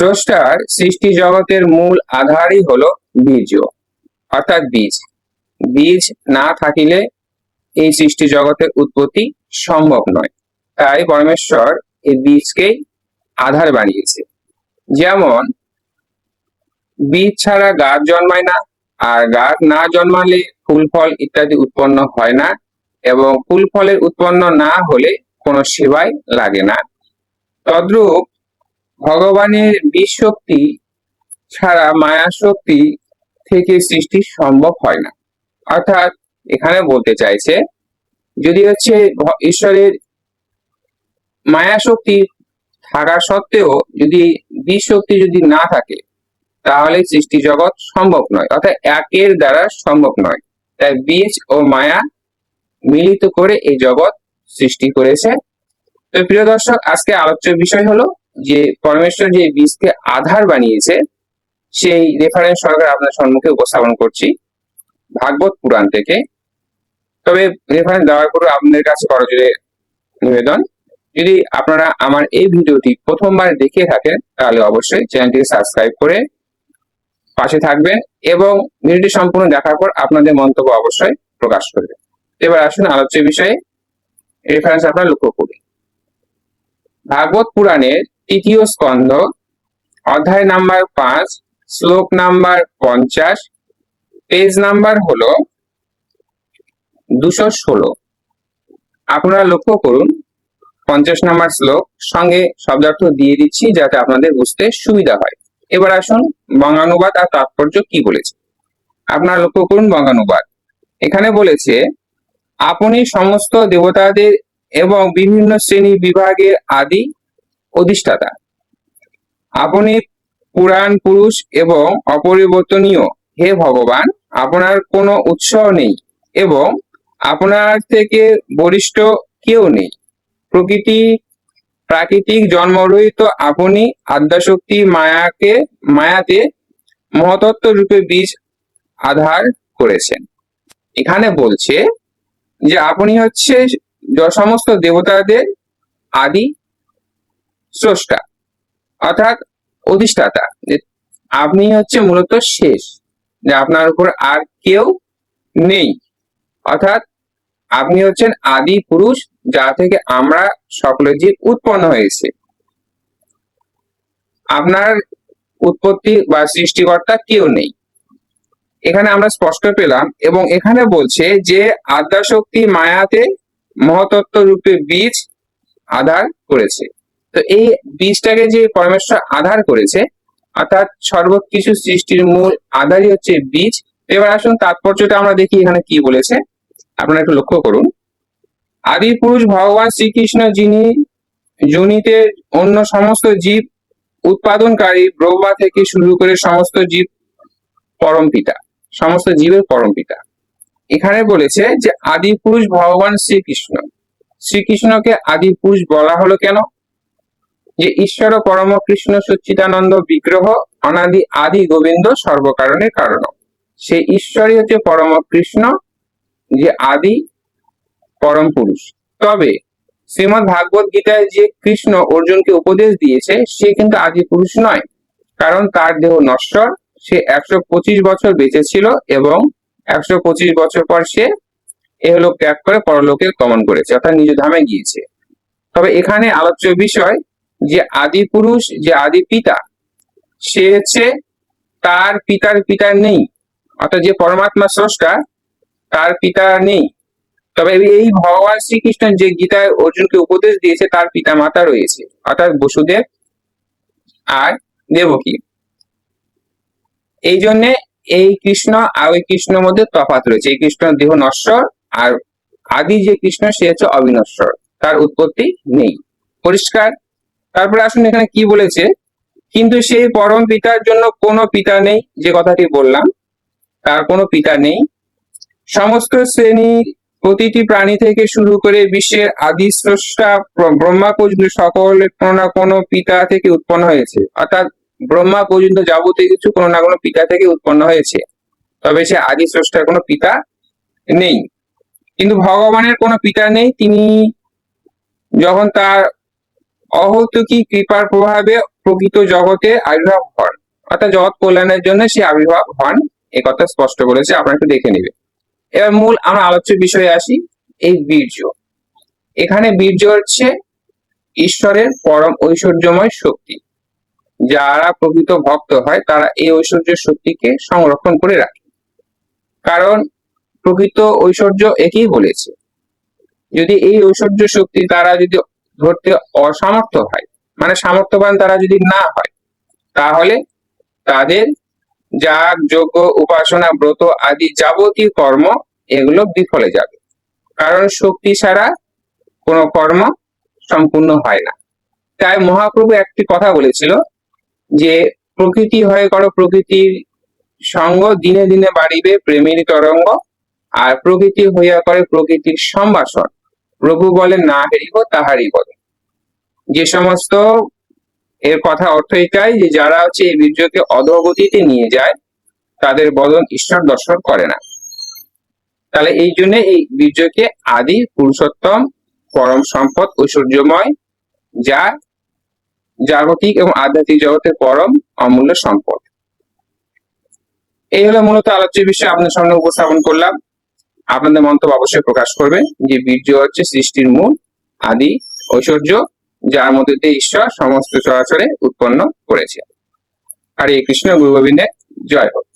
স্রষ্টার সৃষ্টি জগতের মূল আধারই হলো বীর্য, অর্থাৎ বীজ। বীজ না থাকিলে এই সৃষ্টি জগতের উৎপত্তি সম্ভব নয়। তাই পরমেশ্বর এই বীজকেই আধার বানিয়েছে। যেমন, বীজ ছাড়া গাছ জন্মায় না, আর গাছ না জন্মালে ফুল ফল ইত্যাদি উৎপন্ন হয় না, এবং ফুল ফলের উৎপন্ন না হলে কোনো সেবাই লাগে না। তদ্রূপ ভগবানের বীজ শক্তি ছাড়া মায়া শক্তি থেকে সৃষ্টি সম্ভব হয় না। অর্থাৎ এখানে বলতে চাইছে, যদি হচ্ছে ঈশ্বরের মায়া শক্তি থাকা সত্ত্বেও যদি বীজ শক্তি যদি না থাকে, তাহলে সৃষ্টি জগৎ সম্ভব নয়। অর্থাৎ একের দ্বারা সম্ভব নয়। তাই বীজ ও মায়া মিলিত করে এই জগৎ সৃষ্টি করেছে। তো প্রিয় দর্শক, আজকে আলোচ্য বিষয় হলো যে পরমেশ্বর যে বীজকে আধার বানিয়েছে, সেই রেফারেন্স সরকার আপনার সম্মুখে উপস্থাপন করছি, ভাগবত পুরাণ থেকে। তবে রেফারেন্স দেওয়ার পর আপনাদের কাছে করজোরে নিবেদন। যদি আপনারা আমার এই ভিডিওটি প্রথমবার দেখে থাকেন, তাহলে অবশ্যই চ্যানেলটিকে সাবস্ক্রাইব করে পাশে থাকবেন এবং ভিডিওটি সম্পূর্ণ দেখার পর আপনাদের মন্তব্য অবশ্যই প্রকাশ করবেন। এবার আসুন আলোচ্য বিষয়ে। রেফারেন্স আপনারা লক্ষ্য করি ভাগবত পুরাণের তৃতীয় স্কন্ধ, অধ্যায় নাম্বার পাঁচ, শ্লোক নাম্বার পঞ্চাশ, পেজ নাম্বার হলো দুশো ষোলো। আপনারা লক্ষ্য করুন, পঞ্চাশ নাম্বার শ্লোক, সঙ্গে শব্দার্থ দিয়ে দিচ্ছি যাতে আপনাদের বুঝতে সুবিধা হয়। এবার আসুন, বঙ্গানুবাদ আর তাৎপর্য কি বলেছে? আপনারা লক্ষ্য করুন বঙ্গানুবাদ। এখানে বলেছে, আপনি সমস্ত দেবতাদের এবং বিভিন্ন শ্রেণি বিভাগের আদি অধিষ্ঠাতা। আপনি পুরাণ পুরুষ এবং অপরিবর্তনীয়, হে ভগবান, আপনার কোনো উৎস নেই এবং আপনার থেকে বরিষ্ঠ কেউ নেই। প্রকৃতি, প্রাকৃতিক জন্মরহিত আপনি আদ্যাশক্তি মায়াকে, মায়াতে মহতত্ব রূপে বীজ আধার করেছেন। এখানে বলছে যে আপনি হচ্ছে সমস্ত দেবতাদের আদি স্রষ্টা। অর্থাৎ অধিষ্ঠাতা। যে আপনি হচ্ছে মূলত শেষ। যে আপনার উপর আর কেউ নেই। অর্থাৎ আপনি হচ্ছেন আদি পুরুষ, যা থেকে আমরা সকলের জীব উৎপন্ন হয়েছে। আপনার উৎপত্তি বা সৃষ্টিকর্তা কেউ নেই। এখানে আমরা স্পষ্ট পেলাম এবং এখানে বলছে যে আদ্যাশক্তি মায়াতে মহতত্ত্ব রূপে বীজ আধার করেছে। তো এই বীজটাকে যে পরমেশ্বর আধার করেছে, অর্থাৎ সর্বকিছু সৃষ্টির মূল আধারই হচ্ছে বীজ। এবার আসুন তাৎপর্যটা আমরা দেখি এখানে কি বলেছে। আপনারা একটু লক্ষ্য করুন। আদি পুরুষ ভগবান শ্রীকৃষ্ণ যিনি জনিতে অন্য সমস্ত জীব উৎপাদনকারী ব্রহ্মা থেকে শুরু করে সমস্ত জীব পরম পিতা, সমস্ত জীবের পরম পিতা। এখানে বলেছে যে আদি পুরুষ ভগবান শ্রীকৃষ্ণ। শ্রীকৃষ্ণকে আদি পুরুষ বলা হলো কেন? যে ঈশ্বর পরম কৃষ্ণ সচ্চিদানন্দ বিগ্রহ, অনাদি আদি গোবিন্দ সর্বকারণের কারণ। সেই ঈশ্বরই হচ্ছে পরম কৃষ্ণ, যে আদি পরম পুরুষ। তবে শ্রীমদ ভাগবত গীতায় যে কৃষ্ণ অর্জুনকে উপদেশ দিয়েছে, সে কিন্তু আদি পুরুষ নয়। কারণ তার দেহ নশ্বর, সে একশো পঁচিশ বছর বেঁচে ছিল এবং একশো পঁচিশ বছর পর সে এহলোক ত্যাগ করে পরলোকে গমন করেছে, অর্থাৎ নিজ ধামে গিয়েছে। তবে এখানে আলোচ্য বিষয় যে আদি পুরুষ, যে আদি পিতা, সে হচ্ছে তার পিতার পিতা নেই। অর্থাৎ যে পরমাত্মা স্রষ্টা তার পিতা নেই। তবে এই ভগবান শ্রীকৃষ্ণ যে গীতায় অর্জুনকে উপদেশ দিয়েছে, তার পিতা মাতা রয়েছে। অর্থাৎ বসুদেব আর দেবকী। এই জন্যে এই কৃষ্ণ আর ওই কৃষ্ণের মধ্যে তফাৎ রয়েছে। এই কৃষ্ণ দেহ নশ্বর আর আদি যে কৃষ্ণ, সে হচ্ছে অবিনশ্বর। তার উৎপত্তি নেই। পরিষ্কার? তারপরে আসুন এখানে কি বলেছে? কিন্তু সেই পরম পিতার জন্য কোনো পিতা নেই, যে কথাটি বললাম, তার কোনো পিতা নেই। সমস্ত শ্রেণি প্রতিটি প্রাণী থেকে শুরু করে বিশ্বের আদি স্রষ্টা ব্রহ্মা পর্যন্ত সকলের কোনো না কোনো পিতা থেকে উৎপন্ন হয়েছে। অর্থাৎ ব্রহ্মা পর্যন্ত যাবতীয় কিছু কোনো না কোনো পিতা থেকে উৎপন্ন হয়েছে। তবে সে আদি স্রষ্টার কোনো পিতা নেই। কিন্তু ভগবানের কোনো পিতা নেই। তিনি যখন তার অহৌতুকী কৃপার প্রভাবে প্রকৃত জগতে আবির্ভাব হন। অর্থাৎ জগৎ কল্যাণের জন্য সে আবির্ভাব হন। এ কথা স্পষ্ট করেছে আপনারা একটু দেখে নেবে এবার মূল আমরা আলোচ্য বিষয়ে আসি, এই বীর্য। এখানে বীর্য হচ্ছে ঈশ্বরের পরম ঐশ্বর্যময় শক্তি। যারা প্রকৃত ভক্ত হয়, তারা এই ঐশ্বর্য শক্তিকে সংরক্ষণ করে রাখে। কারণ প্রকৃত ঐশ্বর্য একই বলেছে। যদি এই ঐশ্বর্য শক্তি তারা যদি ধরতে অসামর্থ্য হয়। মানে সামর্থ্যবান তারা যদি না হয়, তাহলে তাদের যাগ যোগ্য উপাসনা, ব্রত আদি যাবতীয় কর্ম এগুলো বিফলে যাবে। কারণ শক্তি ছাড়া কোনো কর্ম সম্পূর্ণ হয় না। তাই মহাপ্রভু একটি কথা বলেছিল যে, প্রকৃতি হয়ে করো, প্রকৃতির সঙ্গ দিনে দিনে বাড়িবে প্রেমের তরঙ্গ, আর প্রকৃতি হইয়া করে প্রকৃতির সম্ভাষণ। প্রভু বলে, না হেরিব তাহারই বলে যে সমস্ত এর কথা অর্থ এটাই যে, যারা হচ্ছে এই বীর্যকে অধোগতিতে নিয়ে যায়, তাদের বদন ঈশ্বর দর্শন করে না। তাহলে এই জন্য এই বীর্যকে আদি, পুরুষোত্তম, পরম সম্পদ, ঐশ্বর্যময়, যা জাগতিক এবং আধ্যাত্মিক জগতের পরম অমূল্য সম্পদ। এই হলো মূলত আলোচ্য বিষয়। আপনার সামনে উপস্থাপন করলাম। আপনাদের মন্তব্য অবশ্যই প্রকাশ করবে যে বীর্য হচ্ছে সৃষ্টির মূল আদি ঐশ্বর্য, যার মধ্যে দিয়ে ঈশ্বর সমস্ত চরাচরে উৎপন্ন করেছে। হরে কৃষ্ণ, গুরু গোবিন্দের, জয় হোক।